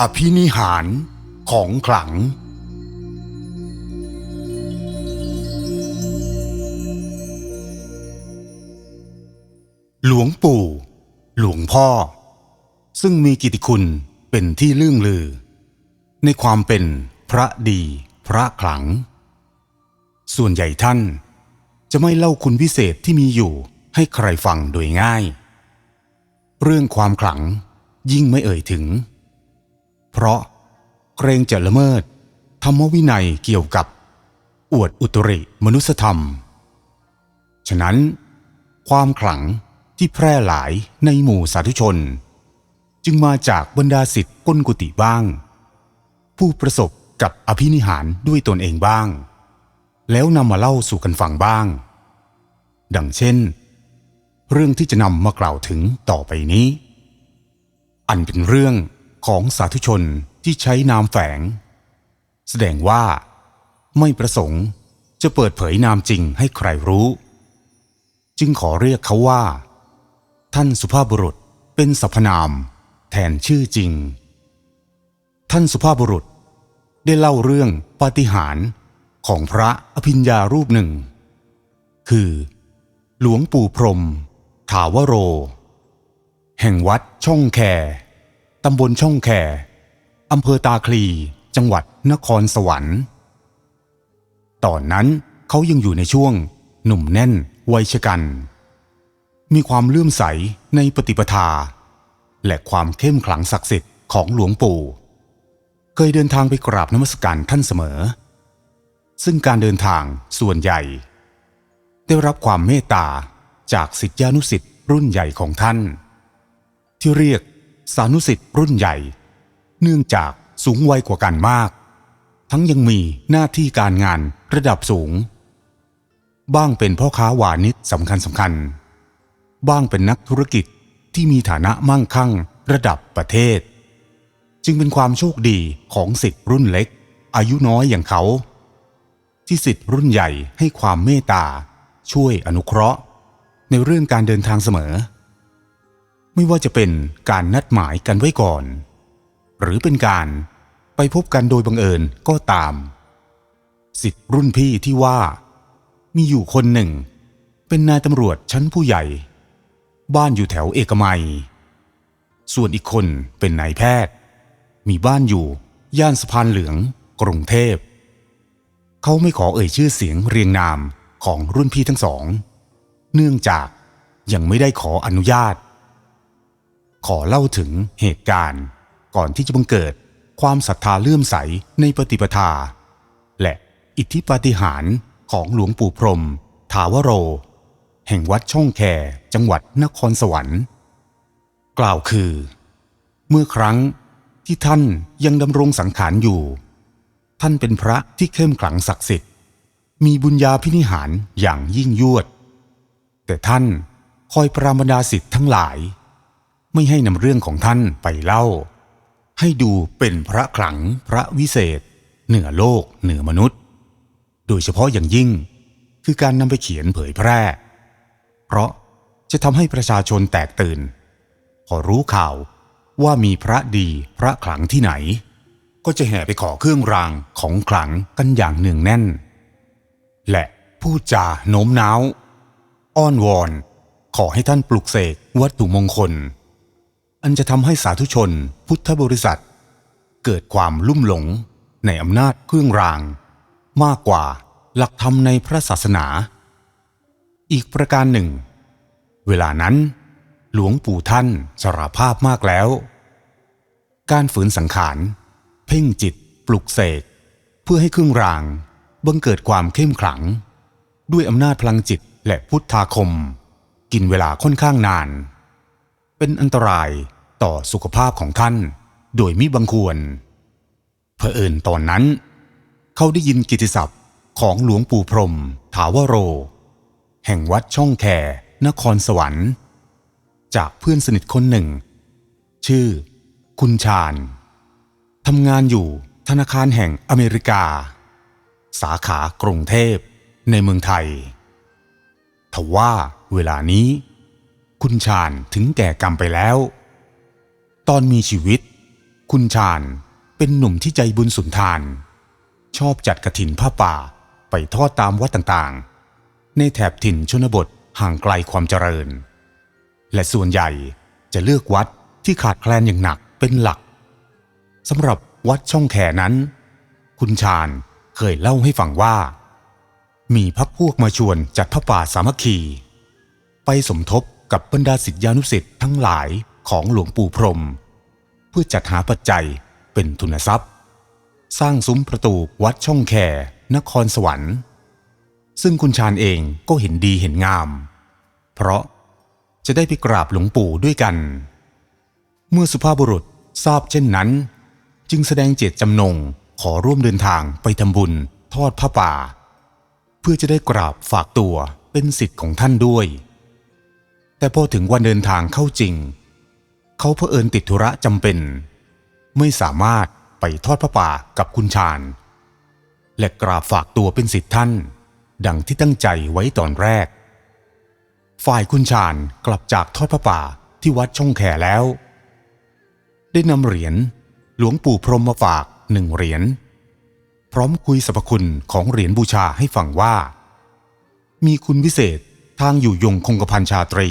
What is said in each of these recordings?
อภินิหารของขลัง หลวงปู่ หลวงพ่อ ซึ่งมีกิติคุณเป็นที่ลื่องลือ ในความเป็นพระดีพระขลัง ส่วนใหญ่ท่านจะไม่เล่าคุณพิเศษที่มีอยู่ให้ใครฟังโดยง่าย เรื่องความขลังยิ่งไม่เอ่ยถึง เพราะเกรงจะละเมิด ธรรมวินัยเกี่ยวกับ อวดอุตริมนุสธรรม ฉะนั้น ความขลังที่แพร่หลายในหมู่สาธุชน จึงมาจากบรรดาสิทธิ์ก้นกุฏิบ้าง ผู้ประสบกับอภินิหารด้วยตนเองบ้าง แล้วนำมาเล่าสู่กันฟังบ้าง ดังเช่น เรื่องที่จะนำมากล่าวถึงต่อไปนี้ อันเป็นเรื่อง ของสาธุชนที่ใช้นามแฝง แสดงว่าไม่ประสงค์จะเปิดเผยนามจริงให้ใครรู้ จึงขอเรียกเขาว่า ท่านสุภาพบุรุษเป็นสรรพนาม แทนชื่อจริง ท่านสุภาพบุรุษได้เล่าเรื่องปาฏิหาริย์ของพระอภิญญารูปหนึ่ง คือ หลวงปู่พรม ถาวโร แห่งวัดช่องแค ตำบลช่องแคอำเภอตาคลี จังหวัดนครสวรรค์ ตอนนั้นเขายังอยู่ในช่วง หนุ่มแน่น วัยชะกัน มีความเลื่อมใสในปฏิปทา และความเข้มขลังศักดิ์สิทธิ์ของหลวงปู่ เคยเดินทางไปกราบนมัสการท่านเสมอ ซึ่งการเดินทางส่วนใหญ่ ได้รับความเมตตาจากสิทธิานุสิทธิ์รุ่นใหญ่ของท่าน ที่เรียก สานุสิทธิ์รุ่นใหญ่ เนื่องจากสูงวัยกว่ากันมาก ทั้งยังมีหน้าที่การงานระดับสูง บ้างเป็นพ่อค้าวานิชสำคัญสำคัญ บ้างเป็นนักธุรกิจที่มีฐานะมั่งคั่งระดับประเทศ จึงเป็นความโชคดีของสิทธิ์รุ่นเล็ก อายุน้อยอย่างเขา ที่สิทธิ์รุ่นใหญ่ให้ความเมตตาช่วยอนุเคราะห์ ในเรื่องการเดินทางเสมอ ไม่ว่าจะเป็นการนัดหมายกันไว้ก่อน หรือเป็นการไปพบกันโดยบังเอิญก็ตาม สิทธิ์รุ่นพี่ที่ว่า มีอยู่คนหนึ่ง เป็นนายตำรวจชั้นผู้ใหญ่ บ้านอยู่แถวเอกมัย ส่วนอีกคนเป็นนายแพทย์ มีบ้านอยู่ย่านสะพานเหลืองกรุงเทพ เขาไม่ขอเอ่ยชื่อเสียงเรียงนามของรุ่นพี่ทั้งสอง เนื่องจากยังไม่ได้ขออนุญาต ขอเล่าถึงเหตุการณ์ ก่อนที่จะบังเกิดความศรัทธาเลื่อมใสในปฏิปทา และอิทธิปาฏิหาริย์ของหลวงปู่พรม ถาวโร แห่งวัดช่องแคจังหวัดนครสวรรค์ กล่าวคือ เมื่อครั้งที่ท่านยังดำรงสังขารอยู่ ท่านเป็นพระที่เข้มขลังศักดิ์สิทธิ์ มีบุญญาพินิหารอย่างยิ่งยวด แต่ท่านคอยปรามดาสิทธิ์ทั้งหลาย ไม่ให้นำเรื่องของท่านไปเล่า ให้ดูเป็นพระขลังพระวิเศษ เหนือโลกเหนือมนุษย์ โดยเฉพาะอย่างยิ่ง คือการนำไปเขียนเผยแพร่ เพราะจะทำให้ประชาชนแตกตื่น พอรู้ข่าวว่ามีพระดีพระขลังที่ไหน ก็จะแห่ไปขอเครื่องรางของขลังกันอย่างเนืองแน่น และพูดจาโน้มน้าว อ้อนวอน ขอให้ท่านปลุกเสกวัตถุมงคล อันจะทำให้สาธุชนพุทธบริษัท เกิดความลุ่มหลงในอำนาจเครื่องราง มากกว่าหลักธรรมในพระศาสนา อีกประการหนึ่ง เวลานั้น หลวงปู่ท่านสารภาพมากแล้ว การฝืนสังขาร เพ่งจิตปลุกเสก เพื่อให้เครื่องรางบังเกิดความเข้มขลัง ด้วยอำนาจพลังจิตและพุทธาคม กินเวลาค่อนข้างนาน เป็นอันตราย ต่อสุขภาพของท่าน โดยมิบังควร เผอิญตอนนั้น เขาได้ยินกิติศัพท์ของหลวงปู่พรม ถาวโร แห่งวัดช่องแค นครสวรรค์ จากเพื่อนสนิทคนหนึ่ง ชื่อ คุณชาญทำงานอยู่ธนาคารแห่งอเมริกา สาขากรุงเทพในเมืองไทยทว่าเวลานี้ คุณชาญถึงแก่กรรมไปแล้ว ตอนมีชีวิต คุณชาญเป็นหนุ่มที่ใจบุญสุนทาน ชอบจัดกระถินผ้าป่าไปทอดตามวัดต่างๆ ในแถบถิ่นชนบทห่างไกลความเจริญ และส่วนใหญ่จะเลือกวัดที่ขาดแคลนอย่างหนักเป็นหลักสำหรับวัดช่องแขนั้น คุณชาญเคยเล่าให้ฟังว่า มีพักพวกมาชวนจัดพระป่าสามัคคี ไปสมทบกับบรรดาศิษยานุศิษย์ทั้งหลาย ของหลวงปู่พรม เพื่อจัดหาปัจจัยเป็นทุนทรัพย์ สร้างซุ้มประตูวัดช่องแค นครสวรรค์ ซึ่งคุณชาญเองก็เห็นดีเห็นงาม เพราะจะได้ไปกราบหลวงปู่ด้วยกัน เมื่อสุภาพบุรุษทราบเช่นนั้น จึงแสดงเจตจำนงขอร่วมเดินทางไปทำบุญทอดผ้าป่า เพื่อจะได้กราบฝากตัวเป็นสิทธิ์ของท่านด้วย แต่พอถึงวันเดินทางเข้าจริง เขาเผอิญติดธุระจำเป็น ไม่สามารถไปทอดผ้าป่ากับคุณชาญ และกราบฝากตัวเป็นสิทธิ์ท่าน ดังที่ตั้งใจไว้ตอนแรก ฝ่ายคุณชาญกลับจากทอดผ้าป่าที่วัดช่องแคแล้ว ได้นำเหรียญหลวงปู่พรหมมาฝากหนึ่งเหรียญพร้อมคุยสรรพคุณของเหรียญบูชาให้ฟังว่า มีคุณวิเศษทางอยู่ยงคงกระพันชาตรี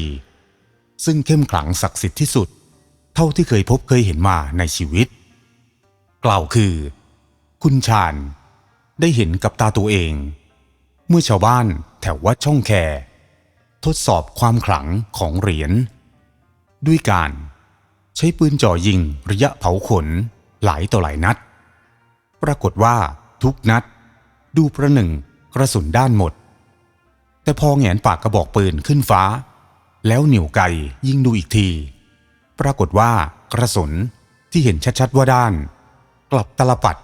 ซึ่งเข้มขลังศักดิ์สิทธิ์ที่สุด เท่าที่เคยพบเคยเห็นมาในชีวิต กล่าวคือ คุณชาญได้เห็นกับตาตัวเอง เมื่อชาวบ้านแถววัดช่องแค ทดสอบความขลังของเหรียญด้วยการใช้ปืนจ่อยิงระยะเผาขนหลายต่อหลายนัด ปรากฏว่าทุกนัด ดูประหนึ่งกระสุนด้านหมด แต่พอแหงนปากกระบอกปืนขึ้นฟ้า แล้วเหนี่ยวไกยิงดูอีกที ปรากฏว่ากระสุนที่เห็นชัดๆว่าด้าน กลับตลปัด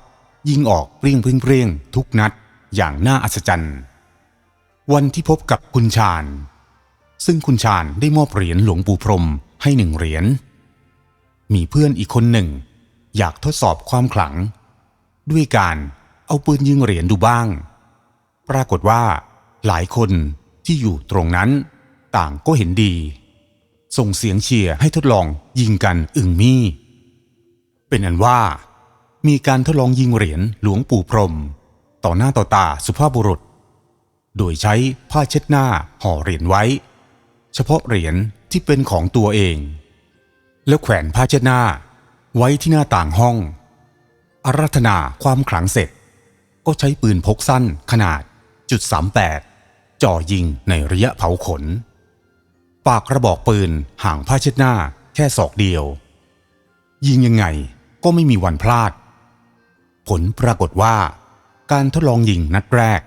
ยิงออกเปรี้ยงเปรี้ยงทุกนัดอย่างน่าอัศจรรย์ วันที่พบกับคุณชาญ ซึ่งคุณชาญได้มอบเหรียญหลวงปู่พรมให้หนึ่งเหรียญมีเพื่อนอีกคนหนึ่ง อยากทดสอบความขลัง ด้วยการเอาปืนยิงเหรียญดูบ้าง ปรากฏว่าหลายคนที่อยู่ตรงนั้นต่างก็เห็นดี ส่งเสียงเชียร์ให้ทดลองยิงกันอึ่งมี่ เป็นอันว่า มีการทดลองยิงเหรียญหลวงปู่พรม ต่อหน้าต่อตาสุภาพบุรุษ โดยใช้ผ้าเช็ดหน้าห่อเหรียญไว้ เฉพาะเหรียญที่เป็นของตัวเอง แล้วแขวนผ้าเช็ดหน้า ไว้ที่หน้าต่างห้อง อารัธนาความขลังเสร็จ ก็ใช้ปืนพกสั้นขนาดจุด38จ่อยิงในระยะเผาขน ปากกระบอกปืนห่างผ้าเช็ดหน้า แค่ศอกเดียว ยิงยังไงก็ไม่มีวันพลาด ผลปรากฏว่า การทดลองยิงนัดแรก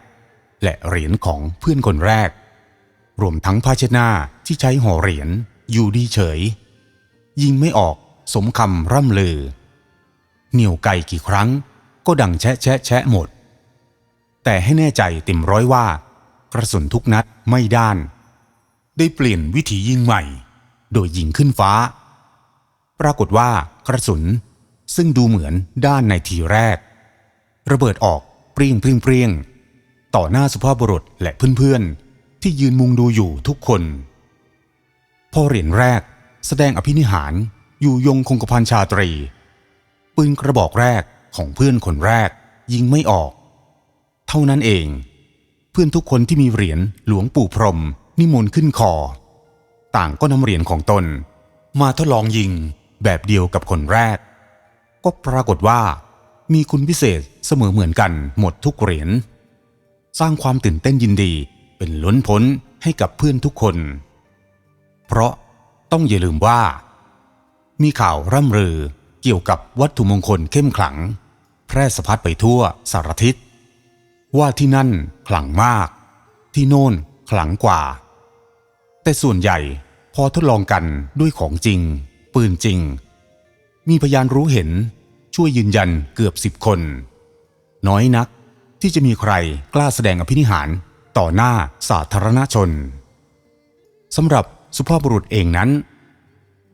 และเหรียญของเพื่อนคนแรก รวมทั้งผ้าเช็ดหน้าที่ใช้ห่อเหรียญอยู่ดีเฉย ยิงไม่ออกสมคำร่ำลือ เหนี่ยวไก่กี่ครั้งก็ดังแชะแชะแชะหมด แต่ให้แน่ใจเต็มร้อยว่า กระสุนทุกนัดไม่ด้าน ได้เปลี่ยนวิธียิงใหม่ โดยยิงขึ้นฟ้า ปรากฏว่ากระสุน ซึ่งดูเหมือนด้านในทีแรก ระเบิดออกเปรี้ยงเปรี้ยงเปรี้ยงต่อหน้าสุภาพบุรุษและเพื่อนๆ ที่ยืนมุงดูอยู่ทุกคน พอเหรียญแรกแสดงอภินิหารอยู่ยงคงกระพันชาตรี ปืนกระบอกแรกของเพื่อนคนแรกยิงไม่ออก เท่านั้นเอง เพื่อนทุกคนที่มีเหรียญหลวงปู่พรม นิมนต์ขึ้นคอ ต่างก็นำเหรียญของตน มาทดลองยิงแบบเดียวกับคนแรก ก็ปรากฏว่า มีคุณพิเศษเสมอเหมือนกันหมดทุกเหรียญสร้างความตื่นเต้นยินดีเป็นล้นพ้นให้กับเพื่อนทุกคน เพราะต้องอย่าลืมว่า มีข่าวร่ำลือ เกี่ยวกับวัตถุมงคลเข้มขลัง แพร่สะพัดไปทั่วสารทิศ ว่าที่นั่นขลังมาก ที่โน่นขลังกว่า แต่ส่วนใหญ่พอทดลองกันด้วยของจริง ปืนจริง มีพยานรู้เห็นช่วยยืนยันเกือบสิบคน น้อยนักที่จะมีใครกล้าแสดงอภินิหารต่อหน้าสาธารณชนสำหรับสุภาพบุรุษเองนั้น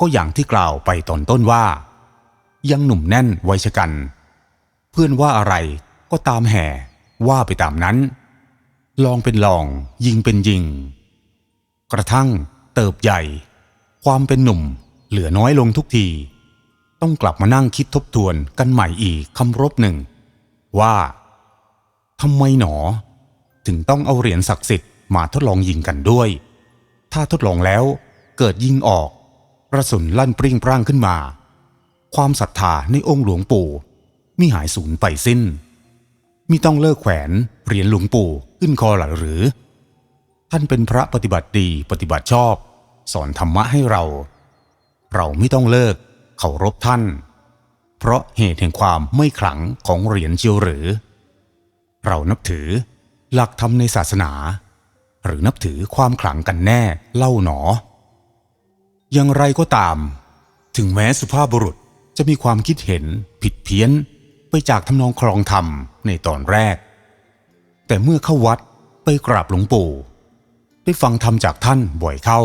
ก็อย่างที่กล่าวไปตอนต้นว่า ยังหนุ่มแน่นไวชกัน เพื่อนว่าอะไรก็ตามแห่ว่าไปตามนั้น ลองเป็นลองยิงเป็นยิง กระทั่งเติบใหญ่ ความเป็นหนุ่มเหลือน้อยลงทุกที ต้องกลับมานั่งคิดทบทวนกันใหม่อีกคำรบหนึ่ง ว่าทำไมหนอ ถึงต้องเอาเหรียญศักดิ์สิทธิ์มาทดลองยิงกันด้วย ถ้าทดลองแล้วเกิดยิงออกกระสุนลั่นปริ้งปร้างขึ้นมา ความศรัทธาในองค์หลวงปู่มิหายสูญไปสิ้นมิต้องเลิกแขวนเหรียญหลวงปู่ขึ้นคอหรือ ท่านเป็นพระปฏิบัติดีปฏิบัติชอบ สอนธรรมะให้เรา เราไม่ต้องเลิกเคารพท่าน เพราะเหตุแห่งความไม่ขลังของเหรียญเจียวหรือ เรานับถือหลักธรรมในศาสนา หรือนับถือความขลังกันแน่เล่าหนอ อย่างไรก็ตาม ถึงแม้สุภาพบุรุษจะมีความคิดเห็นผิดเพี้ยนไปจากทำนองครองธรรมในตอนแรก แต่เมื่อเข้าวัดไปกราบหลวงปู่ ได้ฟังธรรมจากท่านบ่อยเข้า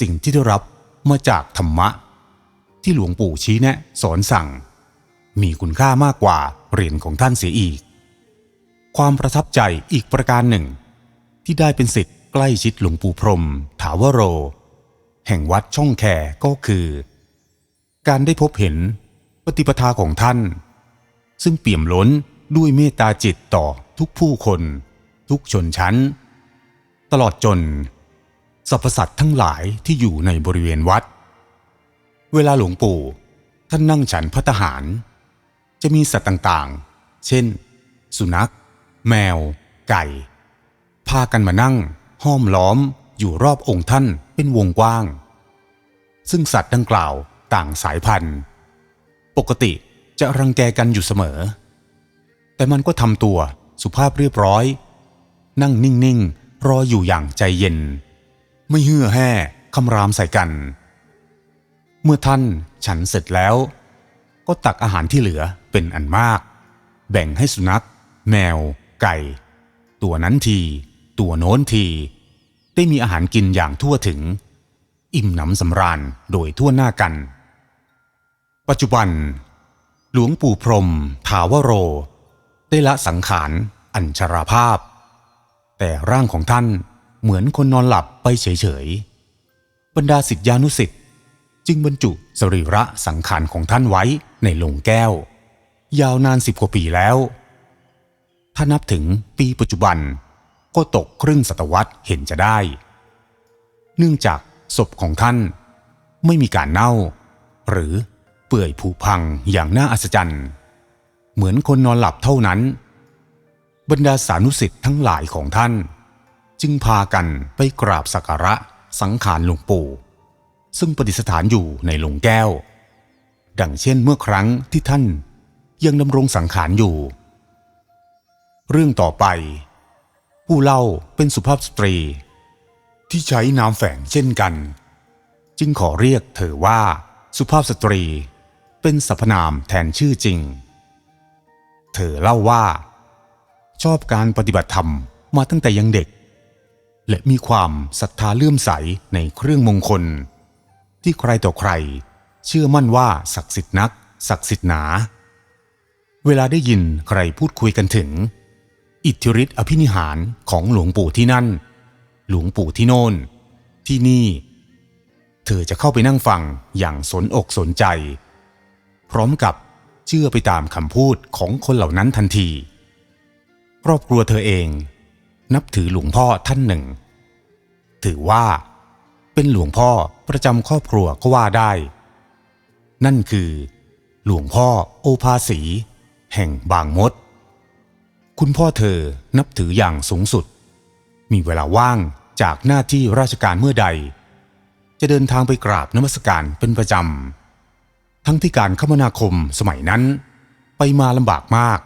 สิ่งที่ได้รับมาจากธรรมะ ที่หลวงปู่ชี้แนะสอนสั่ง มีคุณค่ามากกว่าเหรียญของท่านเสียอีก ความประทับใจอีกประการหนึ่ง ที่ได้เป็นสิทธิ์ใกล้ชิดหลวงปู่พรม ถาวโร แห่งวัดช่องแคก็คือ การได้พบเห็นปฏิปทาของท่าน ซึ่งเปี่ยมล้นด้วยเมตตาจิตต่อทุกผู้คน ทุกชนชั้น ตลอดจนสรรพสัตว์ทั้งหลายที่อยู่ในบริเวณวัด เวลาหลวงปู่ท่านนั่งฉันพัตตาหาร จะมีสัตว์ต่างๆ เช่น สุนัข แมว ไก่ พากันมานั่ง ห้อมล้อมอยู่รอบองค์ท่านเป็นวงกว้าง ซึ่งสัตว์ดังกล่าวต่างสายพันธุ์ ปกติจะรังแกกันอยู่เสมอ แต่มันก็ทำตัวสุภาพเรียบร้อย นั่งนิ่ง ๆ รออยู่อย่างใจเย็น ไม่เหื่อแห่คำรามใส่กัน เมื่อท่านฉันเสร็จแล้ว ก็ตักอาหารที่เหลือเป็นอันมาก แบ่งให้สุนัข แมว ไก่ ตัวนั้นที ตัวโน้นที ได้มีอาหารกินอย่างทั่วถึง อิ่มหนำสำราญโดยทั่วหน้ากัน ปัจจุบัน หลวงปู่พรมถาวโร ได้ละสังขารอัญชราภาพ แต่ร่างของท่านเหมือนคนนอนหลับไปเฉยๆ บรรดาสิทธานุสิทธิ์จึงบรรจุสรีระสังขารของท่านไว้ในโลงแก้ว ยาวนานสิบกว่าปีแล้ว ถ้านับถึงปีปัจจุบันก็ตกครึ่งศตวรรษเห็นจะได้ เนื่องจากศพของท่านไม่มีการเน่า หรือเปื่อยผุพังอย่างน่าอัศจรรย์ เหมือนคนนอนหลับเท่านั้น บรรดาสานุสิทธิ์ทั้งหลายของท่าน จึงพากันไปกราบสักการะสังขารหลวงปู่ ซึ่งประดิษฐานอยู่ในหลวงแก้ว ดังเช่นเมื่อครั้งที่ท่านยังดำรงสังขารอยู่ เรื่องต่อไป ผู้เล่าเป็นสุภาพสตรี ที่ใช้นามแฝงเช่นกัน จึงขอเรียกเธอว่าสุภาพสตรีเป็นสรรพนามแทนชื่อจริง เธอเล่าว่า ชอบการปฏิบัติธรรมมาตั้งแต่ยังเด็ก และมีความศรัทธาเลื่อมใสในเครื่องมงคล ที่ใครต่อใคร เชื่อมั่นว่าศักดิ์สิทธิ์นัก ศักดิ์สิทธิ์หนา เวลาได้ยินใครพูดคุยกันถึง อิทธิฤทธิอภินิหารของหลวงปู่ที่นั่น หลวงปู่ที่โน่น ที่นี่ เธอจะเข้าไปนั่งฟังอย่างสนอกสนใจ พร้อมกับเชื่อไปตามคำพูดของคนเหล่านั้นทันที ครอบครัวเธอเอง นับถือหลวงพ่อท่านหนึ่ง ถือว่า เป็นหลวงพ่อประจำครอบครัวก็ว่าได้ นั่นคือ หลวงพ่อโอภาสี แห่งบางมด คุณพ่อเธอนับถืออย่างสูงสุด มีเวลาว่างจากหน้าที่ราชการเมื่อใด จะเดินทางไปกราบนมัสการเป็นประจำ ทั้งที่การคมนาคมสมัยนั้น ไปมาลำบากมาก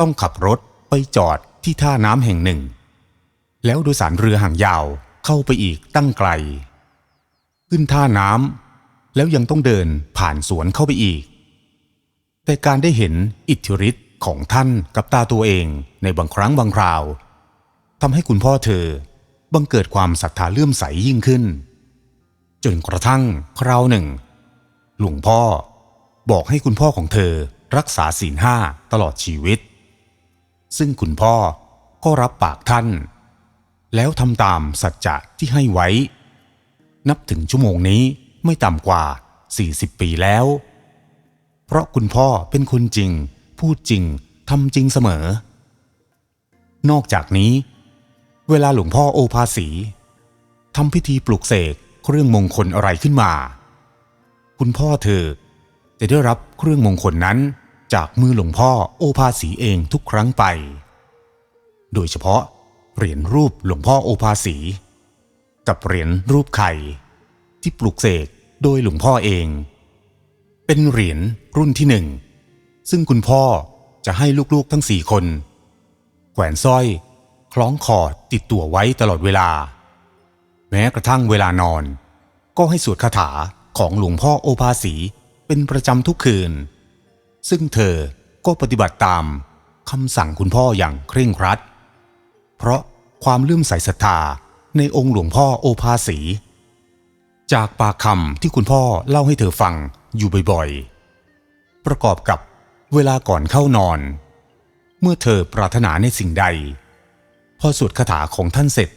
ต้องขับรถ ไปจอดที่ท่าน้ำแห่งหนึ่ง แล้วโดยสารเรือห่างยาวเข้าไปอีกตั้งไกล ขึ้นท่าน้ำแล้วยังต้องเดินผ่านสวนเข้าไปอีก แต่การได้เห็นอิทธิฤทธิ์ของท่านกับตาตัวเองในบางครั้งบางคราวทำให้คุณพ่อเธอบังเกิดความศรัทธาเลื่อมใสยิ่งขึ้น จนกระทั่งคราวหนึ่ง หลวงพ่อบอกให้คุณพ่อของเธอรักษาศีลห้าตลอดชีวิต ซึ่งคุณพ่อก็รับปากท่าน แล้วทำตามสัจจะที่ให้ไว้ นับถึงชั่วโมงนี้ไม่ต่ำกว่า 40 ปีแล้ว เพราะคุณพ่อเป็นคนจริง พูดจริงทำจริงเสมอ นอกจากนี้ เวลาหลวงพ่อโอภาสีทำพิธีปลุกเสกเครื่องมงคลอะไรขึ้นมา คุณพ่อเธอจะได้รับเครื่องมงคลนั้น จากมือหลวงพ่อโอภาสีเองทุกครั้งไป โดยเฉพาะเหรียญรูปหลวงพ่อโอภาสี กับเหรียญรูปไข่ที่ปลุกเสกโดยหลวงพ่อเอง เป็นเหรียญรุ่นที่หนึ่ง ซึ่งคุณพ่อจะให้ลูกๆทั้งสี่คน แขวนสร้อย คล้องคอติดตัวไว้ตลอดเวลา แม้กระทั่งเวลานอน ก็ให้สวดคาถาของหลวงพ่อโอภาสีเป็นประจำทุกคืน ซึ่งเธอก็ปฏิบัติตามคำสั่งคุณพ่ออย่างเคร่งครัด เพราะความเลื่อมใสศรัทธาในองค์หลวงพ่อโอภาสี จากปากคำที่คุณพ่อเล่าให้เธอฟังอยู่บ่อยๆ ประกอบกับเวลาก่อนเข้านอน เมื่อเธอปรารถนาในสิ่งใด พอสวดคาถาของท่านเสร็จ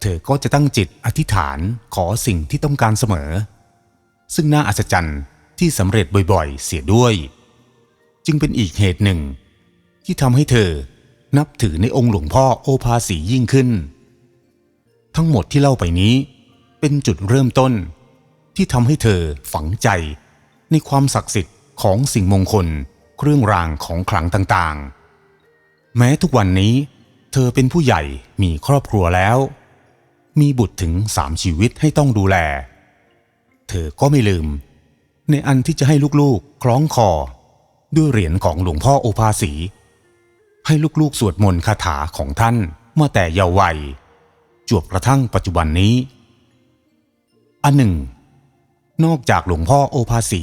เธอก็จะตั้งจิตอธิษฐานขอสิ่งที่ต้องการเสมอ ซึ่งน่าอัศจรรย์ที่สำเร็จบ่อยๆ เสียด้วย จึงเป็นอีกเหตุหนึ่ง ที่ทำให้เธอนับถือในองค์หลวงพ่อโอภาสียิ่งขึ้น ทั้งหมดที่เล่าไปนี้ เป็นจุดเริ่มต้น ที่ทำให้เธอฝังใจ ในความศักดิ์สิทธิ์ของสิ่งมงคล เครื่องรางของขลังต่างๆ แม้ทุกวันนี้ เธอเป็นผู้ใหญ่มีครอบครัวแล้ว มีบุตรถึงสามชีวิตให้ต้องดูแล เธอก็ไม่ลืม ในอันที่จะให้ลูกๆ คล้องคอ ด้วยเหรียญของหลวงพ่อโอภาสี ให้ลูกๆสวดมนต์คาถาของท่านมาแต่เยาว์วัย จวบกระทั่งปัจจุบันนี้ อันหนึ่ง นอกจากหลวงพ่อโอภาสี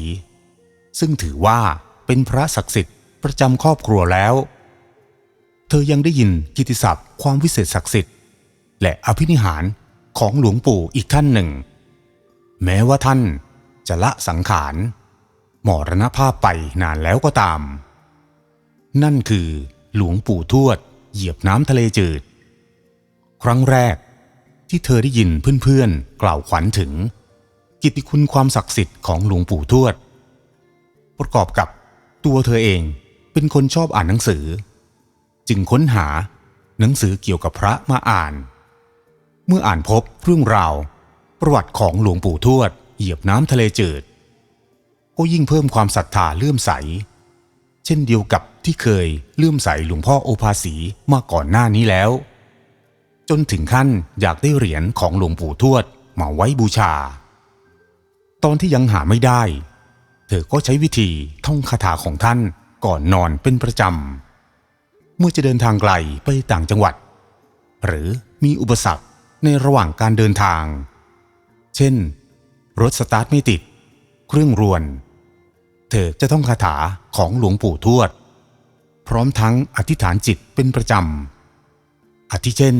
ซึ่งถือว่าเป็นพระศักดิ์สิทธิ์ประจำครอบครัวแล้ว เธอยังได้ยินกิตติศัพท์ความวิเศษศักดิ์สิทธิ์ และอภินิหารของหลวงปู่อีกท่านหนึ่ง แม้ว่าท่านจะละสังขาร มรณภาพไปนานแล้วก็ตาม นั่นคือหลวงปู่ทวด เหยียบน้ำทะเลจืด ครั้งแรกที่เธอได้ยินเพื่อนๆ กล่าวขวัญถึง กิตติคุณความศักดิ์สิทธิ์ของหลวงปู่ทวด ประกอบกับตัวเธอเองเป็นคนชอบอ่านหนังสือ จึงค้นหาหนังสือเกี่ยวกับพระมาอ่าน เมื่ออ่านพบเรื่องราว ประวัติของหลวงปู่ทวด เหยียบน้ำทะเลจืด ก็ยิ่งเพิ่มความศรัทธาเลื่อมใส เช่นเดียวกับที่เคยเลื่อมใสหลวงพ่อโอภาสีมาก่อนหน้านี้แล้ว จนถึงขั้นอยากได้เหรียญของหลวงปู่ทวดมาไว้บูชา ตอนที่ยังหาไม่ได้ เธอก็ใช้วิธีท่องคาถาของท่านก่อนนอนเป็นประจำ เมื่อจะเดินทางไกลไปต่างจังหวัด หรือมีอุปสรรคในระหว่างการเดินทาง เช่น รถสตาร์ทไม่ติด เครื่องรวน เธอจะต้องคาถาของหลวงปู่ทวด พร้อมทั้งอธิษฐานจิตเป็นประจำอาทิเช่น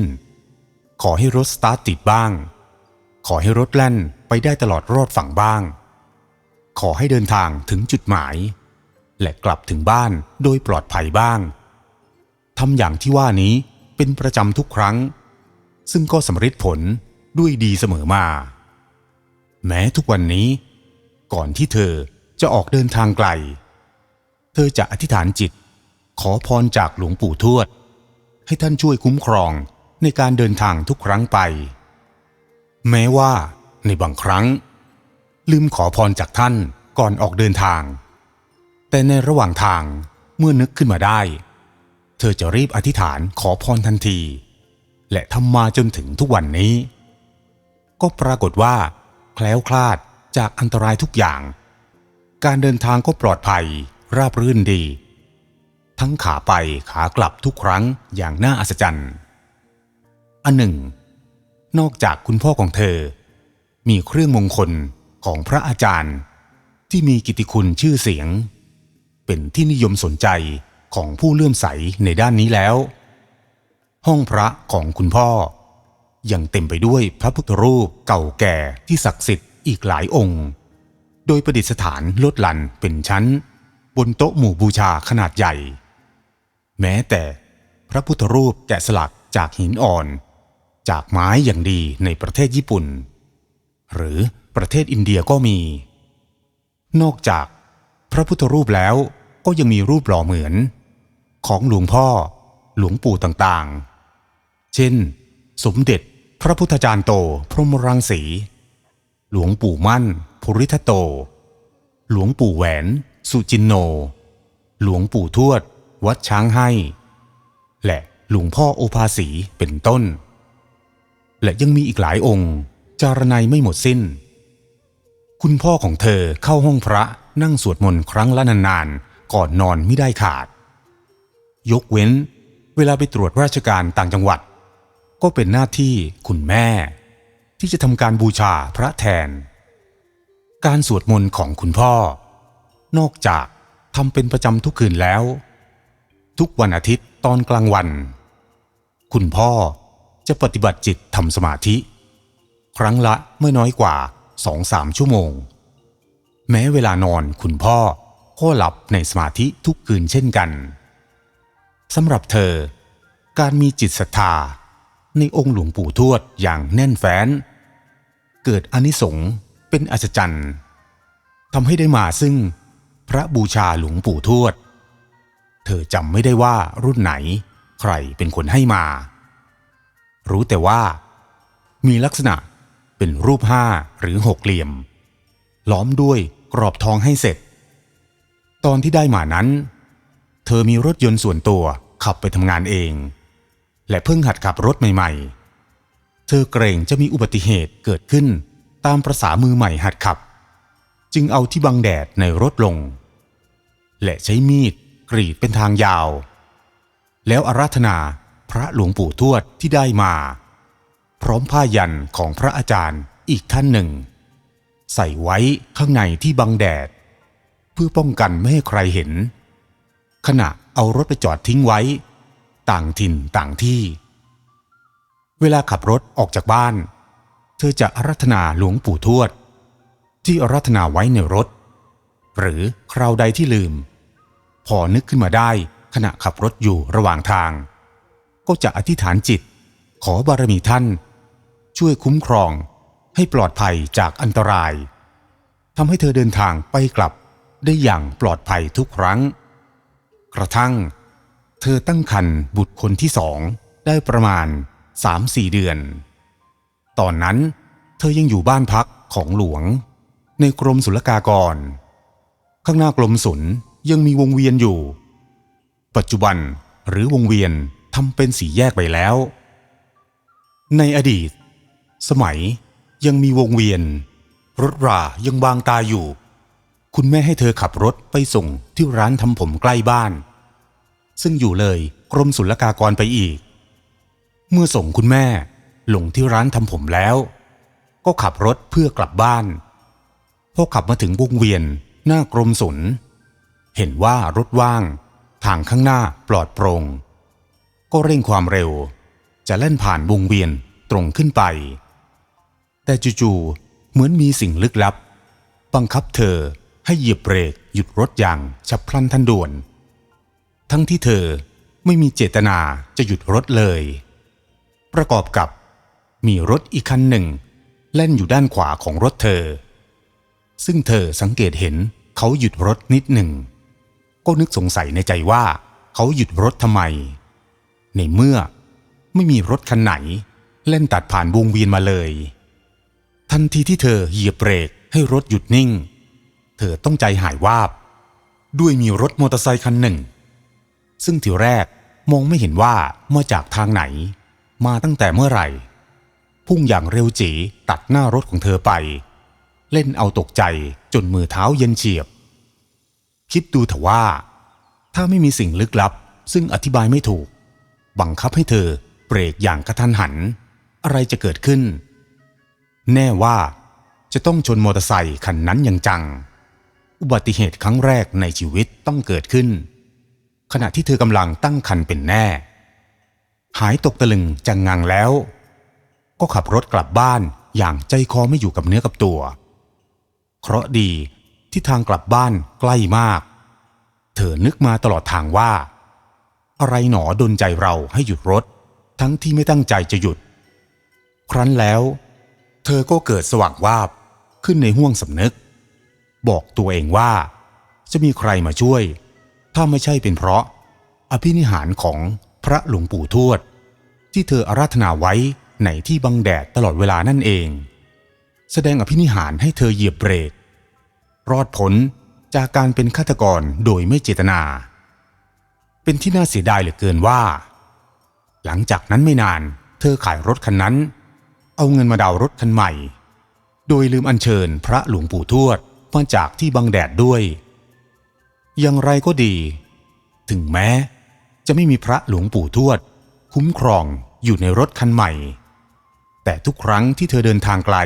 ขอให้รถสตาร์ทติดบ้าง ขอให้รถแล่นไปได้ตลอดรอดฝั่งบ้าง ขอให้เดินทางถึงจุดหมาย และกลับถึงบ้านโดยปลอดภัยบ้างทำอย่างที่ว่านี้เป็นประจำทุกครั้ง ซึ่งก็สำเร็จผลด้วยดีเสมอมา แม้ทุกวันนี้ ก่อนที่เธอ จะออกเดินทางไกล เธอจะอธิษฐานจิต ขอพรจากหลวงปู่ทวด ให้ท่านช่วยคุ้มครองในการเดินทางทุกครั้งไป แม้ว่าในบางครั้ง ลืมขอพรจากท่านก่อนออกเดินทาง แต่ในระหว่างทางเมื่อนึกขึ้นมาได้ เธอจะรีบอธิษฐานขอพรทันที และทำมาจนถึงทุกวันนี้ ก็ปรากฏว่า แคล้วคลาดจากอันตรายทุกอย่าง การเดินทางก็ปลอดภัย ราบรื่นดี ทั้งขาไปขากลับทุกครั้งอย่างน่าอัศจรรย์ อันหนึ่ง นอกจากคุณพ่อของเธอ มีเครื่องมงคลของพระอาจารย์ ที่มีกิติคุณชื่อเสียง เป็นที่นิยมสนใจของผู้เลื่อมใสในด้านนี้แล้ว ห้องพระของคุณพ่อ ยังเต็มไปด้วยพระพุทธรูปเก่าแก่ที่ศักดิ์สิทธิ์อีกหลายองค์ โดยประดิษฐานลดหลั่นเป็นชั้น บนโต๊ะหมู่บูชาขนาดใหญ่ แม้แต่พระพุทธรูปแกะสลักจากหินอ่อน จากไม้อย่างดีในประเทศญี่ปุ่น หรือประเทศอินเดียก็มี นอกจากพระพุทธรูปแล้วก็ยังมีรูปหล่อเหมือน ของหลวงพ่อหลวงปู่ต่างๆ เช่น สมเด็จพระพุทธจารย์โตพรหมรังสี หลวงปู่มั่น ภูริทัตโต หลวงปู่แหวน สุจินโน หลวงปู่ทวด วัดช้างให้ และหลวงพ่อโอภาสีเป็นต้น และยังมีอีกหลายองค์ จารนัยไม่หมดสิ้น คุณพ่อของเธอเข้าห้องพระนั่งสวดมนต์ครั้งละนานๆ ก่อนนอนไม่ได้ขาด ยกเว้น เวลาไปตรวจราชการต่างจังหวัด ก็เป็นหน้าที่คุณแม่ ที่จะทำการบูชาพระแทน การสวดมนต์ของคุณพ่อ นอกจากทำเป็นประจำทุกคืนแล้ว ทุกวันอาทิตย์ตอนกลางวัน คุณพ่อจะปฏิบัติจิตทำสมาธิ ครั้งละไม่น้อยกว่าสองสามชั่วโมง แม้เวลานอนคุณพ่อก็หลับในสมาธิทุกคืนเช่นกันสำหรับเธอ การมีจิตศรัทธาในองค์หลวงปู่ทวดอย่างแน่นแฟ้น เกิดอนิสงส์ เป็นอัศจรรย์ทำให้ได้มาซึ่งพระบูชาหลวงปู่ทวด เธอจำไม่ได้ว่ารุ่นไหนใครเป็นคนให้มา รู้แต่ว่า มีลักษณะเป็นรูปห้าหรือหกเหลี่ยม ล้อมด้วยกรอบทองให้เสร็จ ตอนที่ได้มานั้น เธอมีรถยนต์ส่วนตัวขับไปทำงานเอง และเพิ่งหัดขับรถใหม่ ๆ เธอเกรงจะมีอุบัติเหตุเกิดขึ้น ตามประษามือใหม่หัดขับ จึงเอาที่บังแดดในรถลง และใช้มีดกรีดเป็นทางยาว แล้วอาราธนาพระหลวงปู่ทวดที่ได้มา พร้อมผ้ายันของพระอาจารย์อีกท่านหนึ่ง ใส่ไว้ข้างในที่บังแดด เพื่อป้องกันไม่ให้ใครเห็น ขณะเอารถไปจอดทิ้งไว้ ต่างถิ่นต่างที่ เวลาขับรถออกจากบ้าน เธอจะอารัธนาหลวงปู่ทวด ที่อารัธนาไว้ในรถ หรือคราวใดที่ลืม พอนึกขึ้นมาได้ขณะขับรถอยู่ระหว่างทาง ก็จะอธิษฐานจิต ขอบารมีท่าน ช่วยคุ้มครองให้ปลอดภัยจากอันตรายทำให้เธอเดินทางไปกลับได้อย่างปลอดภัยทุกครั้ง กระทั่ง เธอตั้งครรภ์บุตรคนที่สองได้ประมาณ 3-4 เดือน ตอนนั้น เธอยังอยู่บ้านพักของหลวง ในกรมศุลกากร ข้างหน้ากรมศุลยังมีวงเวียนอยู่ ปัจจุบันหรือวงเวียนทำเป็นสีแยกไปแล้ว ในอดีต สมัยยังมีวงเวียน รถรายังบางตาอยู่ คุณแม่ให้เธอขับรถไปส่งที่ร้านทำผมใกล้บ้าน ซึ่งอยู่เลยกรมศุลกากรไปอีก เมื่อส่งคุณแม่ ลงที่ร้านทำผมแล้ว ก็ขับรถเพื่อกลับบ้าน พอขับมาถึงวงเวียนหน้ากรมศุลเห็นว่ารถว่าง ทางข้างหน้าปลอดโปร่งก็เร่งความเร็ว จะเล่นผ่านวงเวียนตรงขึ้นไป แต่จู่ๆเหมือนมีสิ่งลึกลับ บังคับเธอให้เหยียบเบรกหยุดรถอย่างฉับพลันทันด่วน ทั้งที่เธอไม่มีเจตนาจะหยุดรถเลย ประกอบกับ มีรถอีกคันหนึ่งเล่นอยู่ด้านขวาของรถเธอ ซึ่งเธอสังเกตเห็นเขาหยุดรถนิดหนึ่ง ก็นึกสงสัยในใจว่าเขาหยุดรถทำไม ในเมื่อไม่มีรถคันไหน เล่นตัดผ่านวงเวียนมาเลย ทันทีที่เธอเหยียบเบรกให้รถหยุดนิ่ง เธอต้องใจหายวาบ ด้วยมีรถมอเตอร์ไซค์คันหนึ่ง ซึ่งทีแรกมองไม่เห็นว่ามาจากทางไหน มาตั้งแต่เมื่อไหร่ พุ่งอย่างเร็วจีตัดหน้ารถของเธอไป เล่นเอาตกใจจนมือเท้าเย็นเฉียบ คิดดูเถอะว่า ถ้าไม่มีสิ่งลึกลับ ซึ่งอธิบายไม่ถูก บังคับให้เธอเบรกอย่างกระทันหัน อะไรจะเกิดขึ้น แน่ว่าจะต้องชนมอเตอร์ไซค์คันนั้นอย่างจัง อุบัติเหตุครั้งแรกในชีวิตต้องเกิดขึ้น ขณะที่เธอกำลังตั้งคันเป็นแน่ หายตกตะลึงจังงังแล้ว ก็ขับรถกลับบ้านอย่างใจคอไม่อยู่กับเนื้อกับตัว เคราะดีที่ทางกลับบ้านใกล้มาก เธอนึกมาตลอดทางว่า อะไรหนอดนใจเราให้หยุดรถ ทั้งที่ไม่ตั้งใจจะหยุด ครั้นแล้ว เธอก็เกิดสว่างวาบขึ้นในห้วงสำนึก บอกตัวเองว่า จะมีใครมาช่วย ถ้าไม่ใช่เป็นเพราะ อภินิหารของพระหลวงปู่ทวด ที่เธออาราธนาไว้ ในที่บังแดดตลอดเวลานั่นเอง แสดงอภินิหารให้เธอเหยียบเบรก รอดพ้นจากการเป็นฆาตกรโดยไม่เจตนา เป็นที่น่าเสียดายเหลือเกินว่า หลังจากนั้นไม่นานเธอขายรถคันนั้น เอาเงินมาดาวรถคันใหม่ โดยลืมอัญเชิญพระหลวงปู่ทวดมาจากที่บังแดดด้วย อย่างไรก็ดี ถึงแม้จะไม่มีพระหลวงปู่ทวด คุ้มครองอยู่ในรถคันใหม่ แต่ทุกครั้งที่เธอเดินทางไกล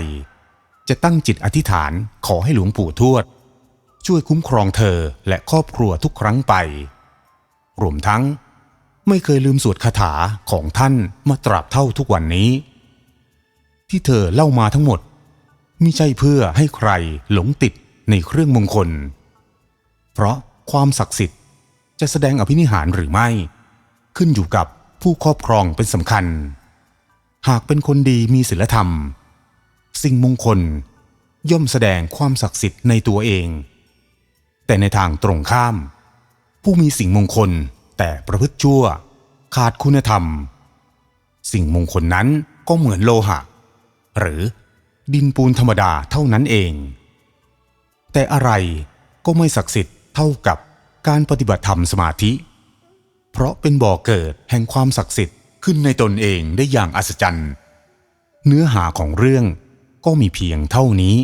จะตั้งจิตอธิษฐานขอให้หลวงปู่ทวด ช่วยคุ้มครองเธอและครอบครัวทุกครั้งไป รวมทั้งไม่เคยลืมสวดคาถาของท่านมาตราบเท่าทุกวันนี้ ที่เธอเล่ามาทั้งหมดมิใช่เพื่อให้ใครหลงติดในเครื่องมงคล เพราะความศักดิ์สิทธิ์จะแสดงอภินิหารหรือไม่ ขึ้นอยู่กับผู้ครอบครองเป็นสำคัญ หากเป็นคนดีมีศีลธรรม สิ่งมงคลย่อมแสดงความศักดิ์สิทธิ์ในตัวเอง แต่ในทางตรงข้าม ผู้มีสิ่งมงคลแต่ประพฤติชั่ว ขาดคุณธรรม สิ่งมงคลนั้นก็เหมือนโลหะ หรือดินปูนธรรมดาเท่านั้นเอง แต่อะไรก็ไม่ศักดิ์สิทธิ์เท่ากับการปฏิบัติธรรมสมาธิ เพราะเป็นบ่อเกิดแห่งความศักดิ์สิทธิ์ ขึ้นในตนเองได้อย่างอัศจรรย์ เนื้อหาของเรื่องก็มีเพียงเท่านี้